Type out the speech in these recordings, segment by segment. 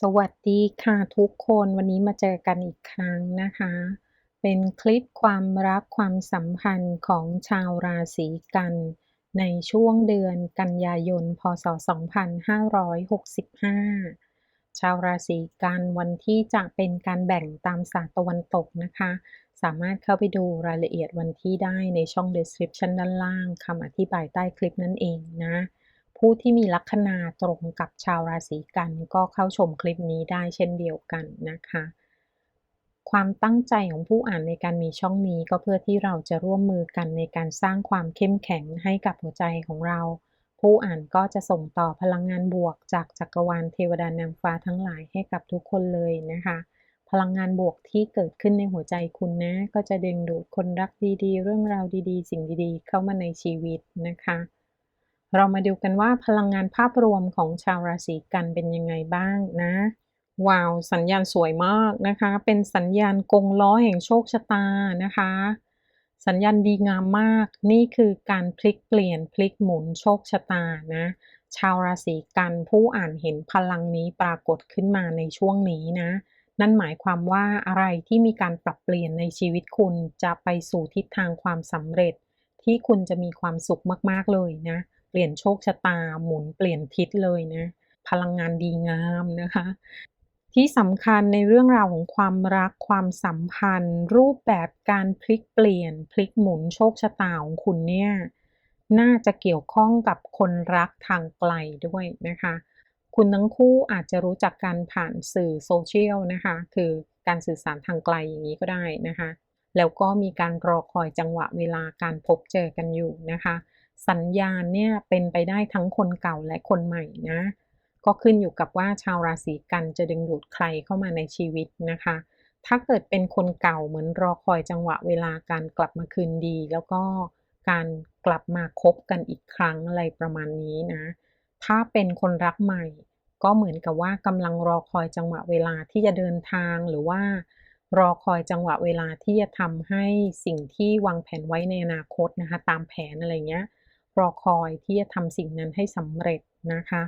สวัสดีค่ะทุกคนวันนี้มาเจอกันอีกครั้งนะคะ เป็นคลิปความรักความสัมพันธ์ของชาวราศีกัน ในช่วงเดือนกันยายน พศ 2565 ชาวราศีกันวันที่จะเป็นการแบ่งตามศาสตร์ตะวันตกนะคะ สามารถเข้าไปดูรายละเอียดวันที่ได้ในช่อง description ด้านล่างคำอธิบายใต้คลิปนั่นเองนะ ผู้ที่มีลัคนาตรงกับชาวราศีกัน ก็เข้าชมคลิปนี้ได้เช่นเดียวกันนะคะ ความตั้งใจของผู้อ่านในการมีช่องนี้ก็เพื่อที่เราจะร่วมมือกันในการสร้างความเข้มแข็งให้กับหัวใจของเรา ผู้อ่านก็จะส่งต่อพลังงานบวกจากจักรวาลเทวดานางฟ้าทั้งหลายให้กับทุกคนเลยนะคะพลังงานบวกที่เกิดขึ้นในหัวใจคุณนะ ก็จะดึงดูดคนรักดีๆ เรื่องราวดีๆ สิ่งดีๆ เข้ามาในชีวิตนะคะ เรามาดูกันว่าพลังงานภาพรวมของชาวราศีกันเป็นยังไงบ้างนะว้าวสัญญาณสวยมากนะคะ เป็นสัญญาณกงล้อแห่งโชคชะตานะคะ สัญญาณดีงามมาก นี่คือการพลิกเปลี่ยนพลิกหมุนโชคชะตานะชาวราศีกันผู้อ่านเห็นพลังนี้ปรากฏขึ้นมาในช่วงนี้นะ นั่นหมายความว่าอะไรที่มีการปรับเปลี่ยนในชีวิตคุณจะไปสู่ทิศทางความสำเร็จ ที่คุณจะมีความสุขมากๆเลยนะ เปลี่ยนโชคชะตาหมุนเปลี่ยนทิศเลยนะพลังงานดีงามนะคะ ที่สำคัญในเรื่องราวของความรักความสัมพันธ์ รูปแบบการพลิกเปลี่ยน พลิกหมุนโชคชะตาของคุณเนี่ยน่าจะเกี่ยวข้องกับคนรักทางไกลด้วยนะคะ คุณทั้งคู่อาจจะรู้จักกันผ่านสื่อโซเชียลนะคะ คือการสื่อสารทางไกลอย่างนี้ก็ได้นะคะ แล้วก็มีการรอคอยจังหวะเวลาการพบเจอกันอยู่นะคะ สัญญาณเนี่ยเป็นไปได้ทั้งคนเก่าและคนใหม่นะ ก็ขึ้นอยู่กับว่าชาวราศีกันจะดึงดูดใครเข้ามาในชีวิตนะคะ ถ้าเกิดเป็นคนเก่าเหมือนรอคอยจังหวะเวลาการกลับมาคืนดี แล้วก็การกลับมาคบกันอีกครั้งอะไรประมาณนี้นะ ถ้าเป็นคนรักใหม่ ก็เหมือนกับว่ากำลังรอคอยจังหวะเวลาที่จะเดินทางหรือว่ารอคอยจังหวะเวลาที่จะทำให้สิ่งที่วางแผนไว้ในอนาคตนะคะ ตามแผนอะไรเงี้ย รอคอยที่จะทำสิ่งนั้นให้สำเร็จนะคะ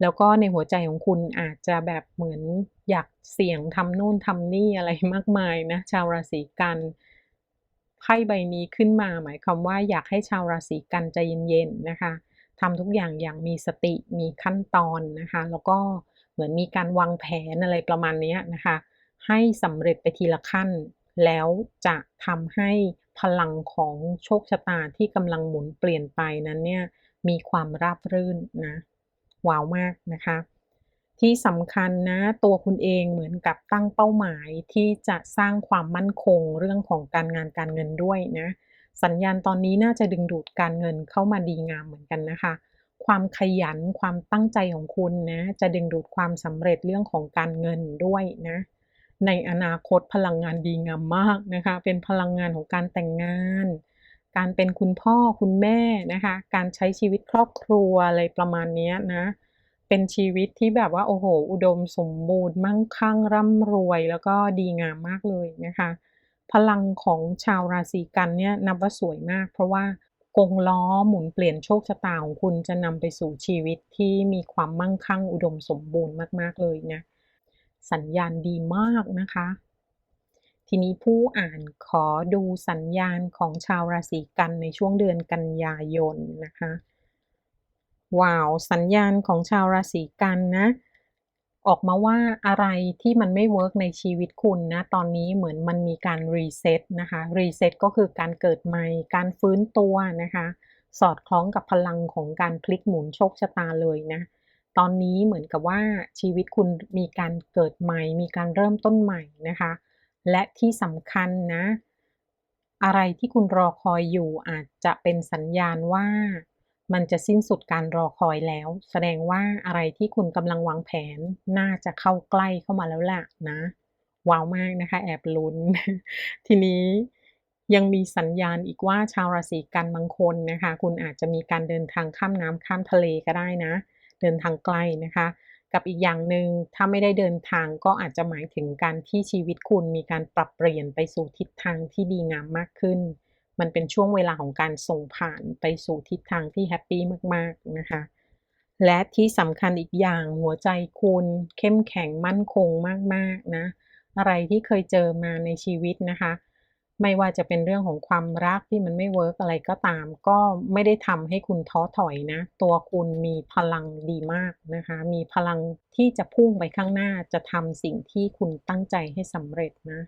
แล้วก็ในหัวใจของคุณอาจจะแบบเหมือนอยากเสี่ยงทำนู่นทำนี่อะไรมากมายนะชาวราศีกันไพ่ใบนี้ขึ้นมาหมายความว่าอยากให้ชาวราศีกันใจเย็นๆนะคะทำทุกอย่างอย่างมีสติมีขั้นตอนนะคะ แล้วก็เหมือนมีการวางแผนอะไรประมาณนี้นะคะ ให้สำเร็จไปทีละขั้น แล้วจะทำให้ พลังของโชคชะตาที่กำลังหมุนเปลี่ยนไปนั้นเนี่ยมีความราบรื่นนะว้าวมากนะคะ ที่สำคัญนะตัวคุณเองเหมือนกับตั้งเป้าหมายที่จะสร้างความมั่นคงเรื่องของการงานการเงินด้วยนะสัญญาณตอนนี้น่าจะดึงดูดการเงินเข้ามาดีงามเหมือนกันนะคะ ความขยันความตั้งใจของคุณนะจะดึงดูดความสำเร็จเรื่องของการเงินด้วยนะ ในอนาคตพลังงานดีงามมากนะคะ เป็นพลังงานของการแต่งงาน การเป็นคุณพ่อคุณแม่นะคะ การใช้ชีวิตครอบครัวอะไรประมาณนี้นะ เป็นชีวิตที่แบบว่าโอ้โห อุดมสมบูรณ์มั่งคั่งร่ำรวยแล้วก็ดีงามมากเลยนะคะ พลังของชาวราศีกันเนี่ยนับว่าสวยมาก เพราะว่ากงล้อหมุนเปลี่ยนโชคชะตาของคุณจะนำไปสู่ชีวิตที่มีความมั่งคั่งอุดมสมบูรณ์มาก ๆ เลยนะ สัญญาณดีมากนะคะ ทีนี้ผู้อ่านขอดูสัญญาณของชาวราศีกันในช่วงเดือนกันยายนนะคะว้าวสัญญาณของชาวราศีกันนะออกมาว่าอะไรที่มันไม่เวิร์กในชีวิตคุณนะ ตอนนี้เหมือนมันมีการรีเซ็ตนะคะ รีเซ็ตก็คือการเกิดใหม่ การฟื้นตัวนะคะ สอดคล้องกับพลังของการพลิกหมุนโชคชะตาเลยนะ ตอนนี้เหมือนกับว่าชีวิตคุณมีการเกิดใหม่ มีการเริ่มต้นใหม่นะคะ และที่สำคัญนะ อะไรที่คุณรอคอยอยู่อาจจะเป็นสัญญาณว่ามันจะสิ้นสุดการรอคอยแล้ว แสดงว่าอะไรที่คุณกำลังวางแผนน่าจะเข้าใกล้เข้ามาแล้วล่ะนะ ว้าวมากนะคะ แอบลุ้น ทีนี้ยังมีสัญญาณอีกว่าชาวราศีกันบางคนนะคะ คุณอาจจะมีการเดินทางข้ามน้ำข้ามทะเลก็ได้นะ เดินทางไกลนะคะ กับอีกอย่างหนึ่งถ้าไม่ได้เดินทางก็อาจจะหมายถึงการที่ชีวิตคุณมีการปรับเปลี่ยนไปสู่ทิศทางที่ดีงามมากขึ้น มันเป็นช่วงเวลาของการส่งผ่านไปสู่ทิศทางที่แฮปปี้มากๆนะคะ และที่สำคัญอีกอย่างหัวใจคุณเข้มแข็งมั่นคงมากๆนะ อะไรที่เคยเจอมาในชีวิตนะคะ ไม่ว่าจะเป็นเรื่องของความรักที่มันไม่เวิร์กอะไรก็ตาม ก็ไม่ได้ทำให้คุณท้อถอยนะ ตัวคุณมีพลังดีมากนะคะ มีพลังที่จะพุ่งไปข้างหน้าจะทำสิ่งที่คุณตั้งใจให้สำเร็จนะ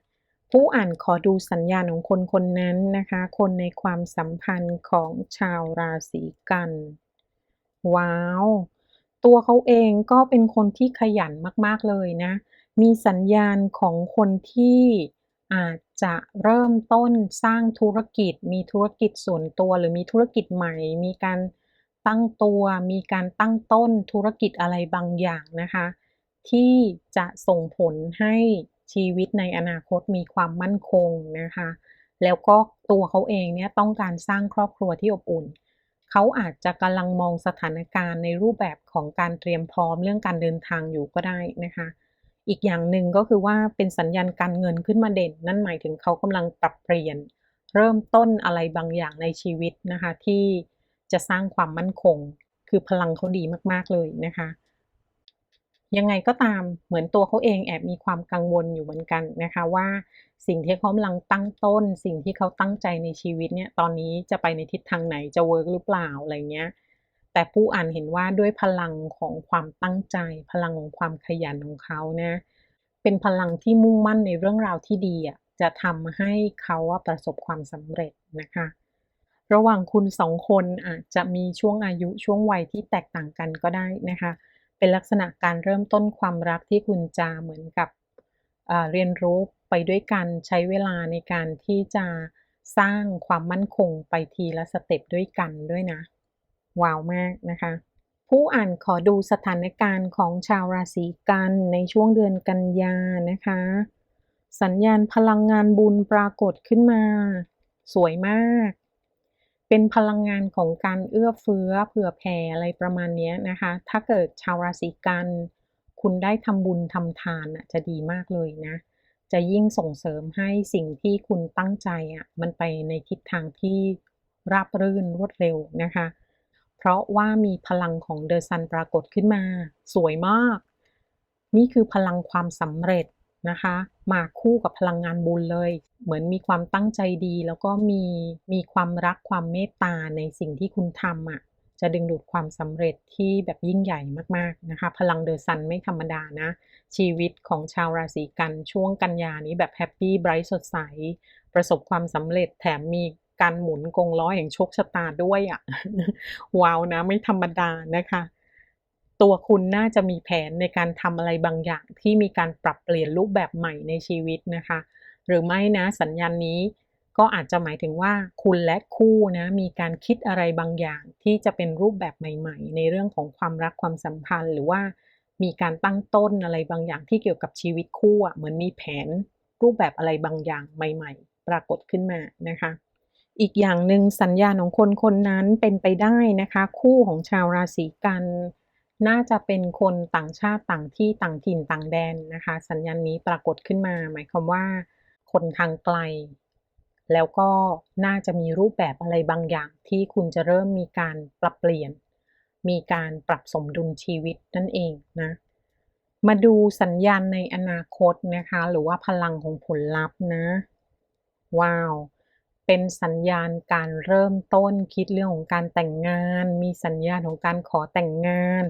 ผู้อ่านขอดูสัญญาณของคนคนนั้นนะคะ คนในความสัมพันธ์ของชาวราศีกัน ว้าว ตัวเขาเองก็เป็นคนที่ขยันมากๆเลยนะ มีสัญญาณของคนที่อาจ จะเริ่มต้นสร้างธุรกิจ มีธุรกิจส่วนตัวหรือมีธุรกิจใหม่ มีการตั้งตัว มีการตั้งต้นธุรกิจอะไรบางอย่างนะคะ ที่จะส่งผลให้ชีวิตในอนาคตมีความมั่นคงนะคะ แล้วก็ตัวเขาเองเนี่ยต้องการสร้างครอบครัวที่อบอุ่น เขาอาจจะกำลังมองสถานการณ์ในรูปแบบของการเตรียมพร้อมเรื่องการเดินทางอยู่ก็ได้นะคะ อีกอย่างหนึ่งก็คือว่าเป็นสัญญาณการเงินขึ้นมาเด่น นั่นหมายถึงเขากำลังปรับเปลี่ยน เริ่มต้นอะไรบางอย่างในชีวิตนะคะ ที่จะสร้างความมั่นคง คือพลังเขาดีมากๆเลยนะคะ ยังไงก็ตามเหมือนตัวเขาเองแอบมีความกังวลอยู่เหมือนกันนะคะว่าสิ่งที่เขากำลังตั้งต้น สิ่งที่เขาตั้งใจในชีวิตเนี่ยตอนนี้จะไปในทิศทางไหนจะเวิร์กหรือเปล่าอะไรเงี้ย แต่ผู้อ่านเห็นว่าด้วยพลังของความตั้งใจ พลังของความขยันของเขานะ เป็นพลังที่มุ่งมั่นในเรื่องราวที่ดีอะจะทำให้เขาประสบความสำเร็จนะคะ ระหว่างคุณสองคนอาจจะมีช่วงอายุช่วงวัยที่แตกต่างกันก็ได้นะคะ เป็นลักษณะการเริ่มต้นความรักที่คุณจะเหมือนกับเรียนรู้ไปด้วยกันใช้เวลาในการที่จะสร้างความมั่นคงไปทีละสเต็ปด้วยกันด้วยนะ ว้าวมากนะคะ ผู้อ่านขอดูสถานการณ์ของชาวราศีกันในช่วงเดือนกันยานะคะ สัญญาณพลังงานบุญปรากฏขึ้นมา สวยมาก เป็นพลังงานของการเอื้อเฟื้อเผื่อแผ่อะไรประมาณนี้นะคะ ถ้าเกิดชาวราศีกันคุณได้ทำบุญทำทานอะจะดีมากเลยนะจะยิ่งส่งเสริมให้สิ่งที่คุณตั้งใจอะมันไปในทิศทางที่ราบรื่นรวดเร็วนะคะ เพราะว่ามีพลังของเดอะซันปรากฏขึ้นมา สวยมาก นี่คือพลังความสำเร็จนะคะ มาคู่กับพลังงานบุญเลย เหมือนมีความตั้งใจดี แล้วก็มีมีความรักความเมตตาในสิ่งที่คุณทำอะจะดึงดูดความสำเร็จที่แบบยิ่งใหญ่มากๆนะคะ พลังเดอะซันไม่ธรรมดานะ ชีวิตของชาวราศีกันช่วงกันยานี้แบบแฮปปี้ไบรท์สดใส ประสบความสำเร็จแถมมี การหมุนกงล้อแห่งโชคชะตาด้วยอะ่ะว้าวนะไม่ธรรมดานะคะ ตัวคุณน่าจะมีแผนในการทำอะไรบางอย่างที่มีการปรับเปลี่ยนรูปแบบใหม่ในชีวิตนะคะ หรือไม่นะสัญญาณนี้ก็อาจจะหมายถึงว่าคุณและคู่นะมีการคิดอะไรบางอย่างที่จะเป็นรูปแบบใหม่ ๆ ในเรื่องของความรักความสัมพันธ์ หรือว่ามีการตั้งต้นอะไรบางอย่างที่เกี่ยวกับชีวิตคู่อะเหมือนมีแผนรูปแบบอะไรบางอย่างใหม่ ๆ ปรากฏขึ้นมานะคะ อีกอย่างหนึ่งสัญญาณของคนคนนั้นเป็นไปได้นะคะ คู่ของชาวราศีกัน น่าจะเป็นคนต่างชาติต่างที่ต่างถิ่นต่างแดนนะคะ สัญญาณนี้ปรากฏขึ้นมา หมายความว่า คนทางไกล แล้วก็น่าจะมีรูปแบบอะไรบางอย่างที่คุณจะเริ่มมีการปรับเปลี่ยน มีการปรับสมดุลชีวิตนั่นเองนะมาดูสัญญาณในอนาคตนะคะ หรือว่าพลังของผลลัพธ์นะ ว้าว เป็นสัญญาณการเริ่มต้นคิดเรื่องของการแต่งงาน มีสัญญาณของการขอแต่งงาน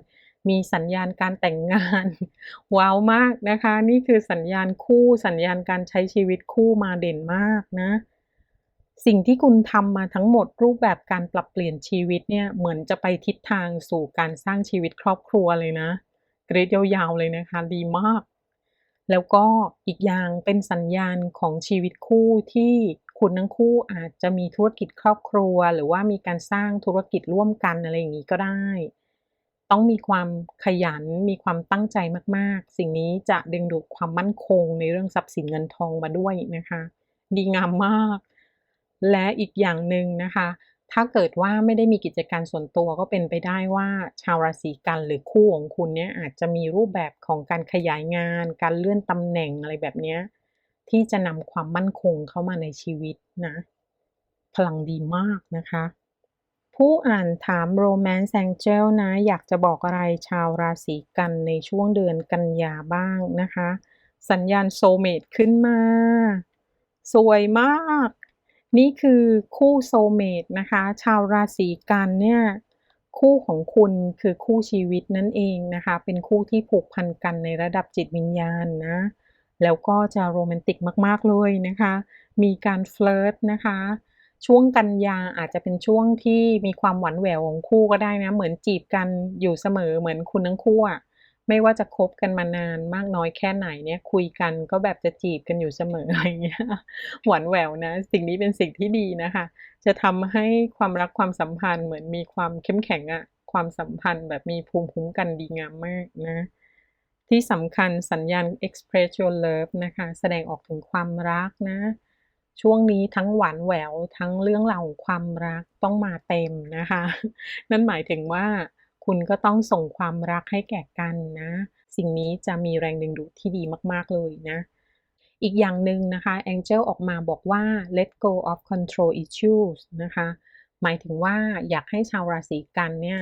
มีสัญญาณการแต่งงาน ว้าวมากนะคะ นี่คือสัญญาณคู่สัญญาณการใช้ชีวิตคู่มาเด่นมากนะ สิ่งที่คุณทำมาทั้งหมดรูปแบบการปรับเปลี่ยนชีวิตเนี่ยเหมือนจะไปทิศทางสู่การสร้างชีวิตครอบครัวเลยนะเกรดยาวๆเลยนะคะดีมาก แล้วก็อีกอย่างเป็นสัญญาณของชีวิตคู่ที่ คุณทั้งคู่อาจจะมีธุรกิจครอบครัว หรือว่ามีการสร้างธุรกิจร่วมกันอะไรอย่างนี้ก็ได้ ต้องมีความขยันมีความตั้งใจมากๆ สิ่งนี้จะดึงดูดความมั่นคงในเรื่องทรัพย์สินเงินทองมาด้วยนะคะ ดีงามมาก และอีกอย่างหนึ่งนะคะ ถ้าเกิดว่าไม่ได้มีกิจการส่วนตัวก็เป็นไปได้ว่า ชาวราศีกันหรือคู่ของคุณเนี่ยอาจจะมีรูปแบบของการขยายงาน การเลื่อนตำแหน่งอะไรแบบนี้ ที่จะนำความมั่นคงเข้ามาในชีวิตนะ พลังดีมากนะคะ ผู้อ่านถาม Romance Angel นะ อยากจะบอกอะไรชาวราศีกันในช่วงเดือนกันยาบ้างนะคะ สัญญาณโซเมตขึ้นมา สวยมาก นี่คือคู่โซเมตนะคะ ชาวราศีกันเนี่ยคู่ของคุณคือคู่ชีวิตนั่นเองนะคะ เป็นคู่ที่ผูกพันกันในระดับจิตวิญญาณนะ แล้วก็จะโรแมนติกมาก ๆ เลยนะคะ มีการเฟลิร์ตนะคะ ช่วงกันยาอาจจะเป็นช่วงที่มีความหวานแหววของคู่ก็ได้นะ เหมือนจีบกันอยู่เสมอเหมือนคุณทั้งคู่อะไม่ว่าจะคบกันมานานมากน้อยแค่ไหนเนี่ย คุยกันก็แบบจะจีบกันอยู่เสมออะไรอย่างเงี้ยหวานแหววนะ สิ่งนี้เป็นสิ่งที่ดีนะคะ จะทำให้ความรักความสัมพันธ์เหมือนมีความเข้มแข็งอะความสัมพันธ์แบบมีภูมิคุ้มกันดีงามมากนะ ที่สำคัญสัญญาณ express your love นะคะ แสดงออกถึงความรักนะ ช่วงนี้ทั้งหวานแหววทั้งเรื่องราวของความรักต้องมาเต็มนะคะ นั่นหมายถึงว่าคุณก็ต้องส่งความรักให้แก่กันนะ สิ่งนี้จะมีแรงดึงดูดที่ดีมากๆเลยนะ อีกอย่างหนึ่งนะคะ Angel ออกมาบอกว่า let go of control issues นะคะ หมายถึงว่าอยากให้ชาวราศีกันเนี่ย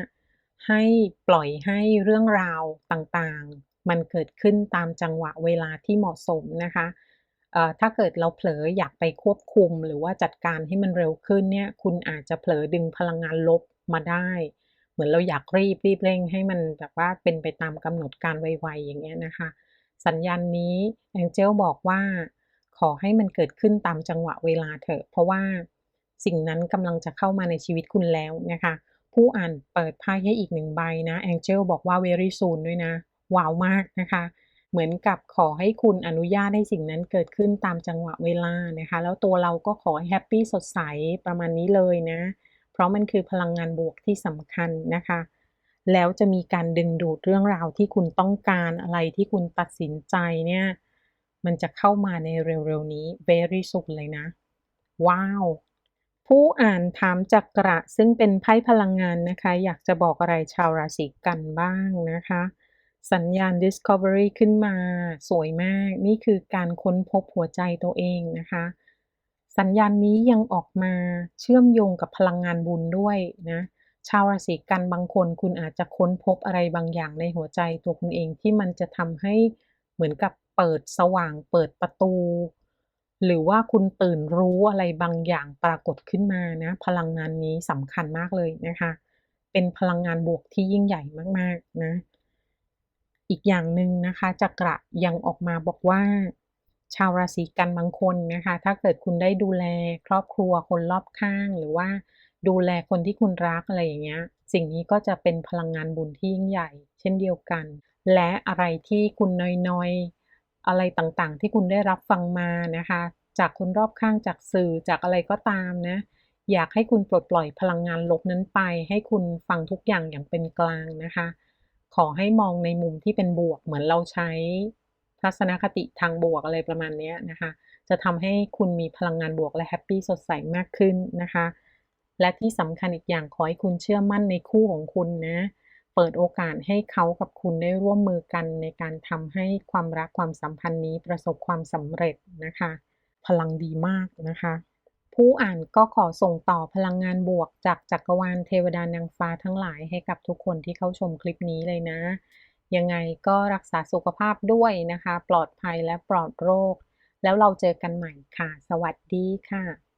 ให้ปล่อยให้เรื่องราวต่างๆ มันเกิดขึ้นตามจังหวะเวลาที่เหมาะสมนะคะถ้าเกิดเราเผลออยากไปควบคุมหรือว่าจัดการให้มันเร็วขึ้นเนี่ย คุณอาจจะเผลอดึงพลังงานลบมาได้ เหมือนเราอยากรีบรีบเร่งให้มันแบบว่าเป็นไปตามกำหนดการไวๆอย่างเงี้ยนะคะ สัญญาณนี้ Angel บอกว่า ขอให้มันเกิดขึ้นตามจังหวะเวลาเถอะ เพราะว่าสิ่งนั้นกำลังจะเข้ามาในชีวิตคุณแล้วนะคะ ผู้อ่านเปิดไพ่ให้อีกหนึ่งใบนะ Angel บอกว่า very soon ด้วยนะ ว้าวมากนะคะ เหมือนกับขอให้คุณอนุญาตให้สิ่งนั้นเกิดขึ้นตามจังหวะเวลานะคะ แล้วตัวเราก็ขอให้แฮปปี้สดใสประมาณนี้เลยนะ เพราะมันคือพลังงานบวกที่สำคัญนะคะ แล้วจะมีการดึงดูดเรื่องราวที่คุณต้องการอะไรที่คุณตัดสินใจเนี่ยมันจะเข้ามาในเร็วๆนี้ very soon เลยนะ ว้าว ผู้อ่านถามจักระซึ่งเป็นไพ่พลังงานนะคะ อยากจะบอกอะไรชาวราศีกันบ้างนะคะ สัญญาณ discovery ขึ้นมาสวยมาก นี่คือการค้นพบหัวใจตัวเองนะคะ สัญญาณนี้ยังออกมาเชื่อมโยงกับพลังงานบุญด้วยนะ ชาวราศีกันบางคนคุณอาจจะค้นพบอะไรบางอย่างในหัวใจตัวคุณเองที่มันจะทำให้เหมือนกับเปิดสว่างเปิดประตู หรือว่าคุณตื่นรู้อะไรบางอย่างปรากฏขึ้นมานะ พลังงานนี้สำคัญมากเลยนะคะ เป็นพลังงานบวกที่ยิ่งใหญ่มากๆนะ อีกอย่างหนึ่งนะคะจักระยังออกมาบอกว่า ชาวราศีกันบางคนนะคะ ถ้าเกิดคุณได้ดูแลครอบครัวคนรอบข้างหรือว่าดูแลคนที่คุณรักอะไรอย่างเงี้ย สิ่งนี้ก็จะเป็นพลังงานบุญที่ยิ่งใหญ่ เช่นเดียวกัน และอะไรที่คุณน้อยๆ อะไรต่างๆ ที่คุณได้รับฟังมานะคะ จากคนรอบข้างจากสื่อจากอะไรก็ตามนะ อยากให้คุณปลดปล่อยพลังงานลบนั้นไป ให้คุณฟังทุกอย่างอย่างเป็นกลางนะคะ ขอให้มองในมุมที่เป็นบวก เหมือนเราใช้ทัศนคติทางบวกอะไรประมาณนี้นะคะ จะทำให้คุณมีพลังงานบวกและแฮปปี้สดใสมากขึ้นนะคะ และที่สำคัญอีกอย่างขอให้คุณเชื่อมั่นในคู่ของคุณนะ เปิดโอกาสให้เขากับคุณได้ร่วมมือกันในการทำให้ความรักความสัมพันธ์นี้ประสบความสำเร็จนะคะ พลังดีมากนะคะ ผู้อ่านก็ขอส่งต่อพลังงานบวกจากจักรวาลเทวดานางฟ้าทั้งหลายให้กับทุกคนที่เข้าชมคลิปนี้เลยนะ ยังไงก็รักษาสุขภาพด้วยนะคะ ปลอดภัยและปลอดโรค แล้วเราเจอกันใหม่ค่ะ สวัสดีค่ะ